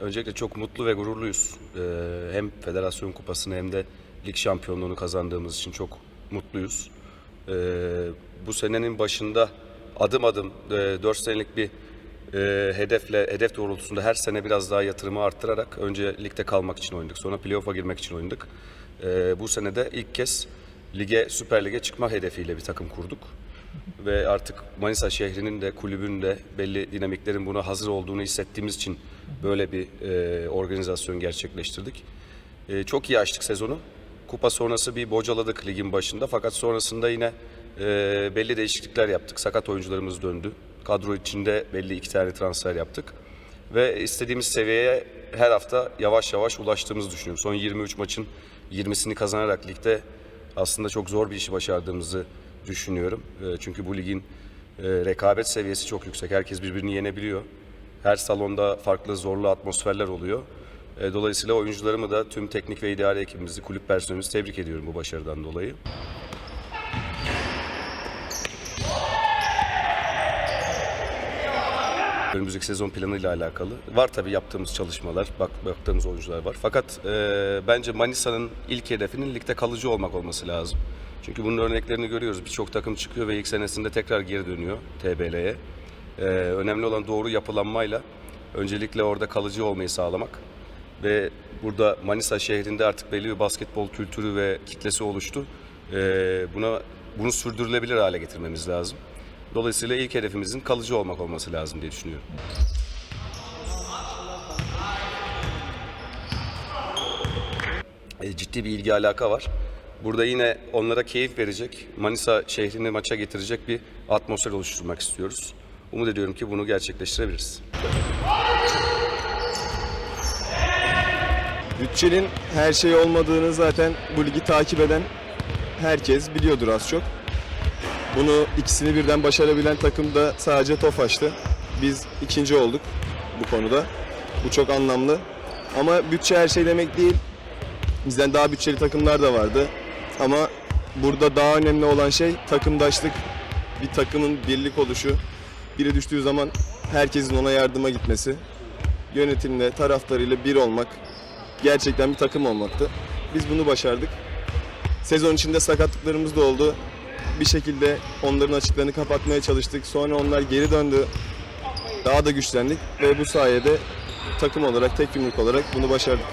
Öncelikle çok mutlu ve gururluyuz. Ee, hem Federasyon Kupası'nı hem de lig şampiyonluğunu kazandığımız için çok mutluyuz. Ee, bu senenin başında adım adım e, 4 senelik bir e, hedefle, hedef doğrultusunda her sene biraz daha yatırımı arttırarak önce ligde kalmak için oynadık. Sonra playoff'a girmek için oynadık. Ee, bu sene de ilk kez lige, Süper Lig'e çıkma hedefiyle bir takım kurduk. Ve artık Manisa şehrinin de kulübün de belli dinamiklerin buna hazır olduğunu hissettiğimiz için böyle bir e, organizasyon gerçekleştirdik. E, çok iyi açtık sezonu. Kupa sonrası bir bocaladık ligin başında fakat sonrasında yine e, belli değişiklikler yaptık. Sakat oyuncularımız döndü. Kadro içinde belli iki tane transfer yaptık. Ve istediğimiz seviyeye her hafta yavaş yavaş ulaştığımızı düşünüyorum. Son 23 maçın 20'sini kazanarak ligde aslında çok zor bir işi başardığımızı düşünüyorum. E, Çünkü bu ligin e, rekabet seviyesi çok yüksek. Herkes birbirini yenebiliyor. Her salonda farklı zorlu atmosferler oluyor. E, Dolayısıyla oyuncularımı da tüm teknik ve idari ekibimizi, kulüp personelimizi tebrik ediyorum bu başarıdan dolayı. Önümüzdeki sezon planıyla alakalı. Var tabii yaptığımız çalışmalar, bak, baktığımız oyuncular var. Fakat e, bence Manisa'nın ilk hedefinin ligde kalıcı olmak olması lazım. Çünkü bunun örneklerini görüyoruz. Birçok takım çıkıyor ve ilk senesinde tekrar geri dönüyor TBL'ye. E, önemli olan doğru yapılanmayla öncelikle orada kalıcı olmayı sağlamak. Ve burada Manisa şehrinde artık belli bir basketbol kültürü ve kitlesi oluştu. E, buna bunu sürdürülebilir hale getirmemiz lazım. Dolayısıyla ilk hedefimizin kalıcı olmak olması lazım diye düşünüyorum. E, ciddi bir ilgi alaka var. Burada yine onlara keyif verecek, Manisa şehrini maça getirecek bir atmosfer oluşturmak istiyoruz. Umut ediyorum ki bunu gerçekleştirebiliriz. Bütçenin her şey olmadığını zaten bu ligi takip eden herkes biliyordur az çok. Bunu ikisini birden başarabilen takım da sadece Tofaş'tı. Biz ikinci olduk bu konuda. Bu çok anlamlı. Ama bütçe her şey demek değil. Bizden daha bütçeli takımlar da vardı. Ama burada daha önemli olan şey takımdaşlık. Bir takımın birlik oluşu. Biri düştüğü zaman herkesin ona yardıma gitmesi. Yönetimle, taraftarıyla bir olmak. Gerçekten bir takım olmaktı. Biz bunu başardık. Sezon içinde sakatlıklarımız da oldu. Bir şekilde onların açıklarını kapatmaya çalıştık. Sonra onlar geri döndü. Daha da güçlendik ve bu sayede takım olarak, tek yumruk olarak bunu başardık.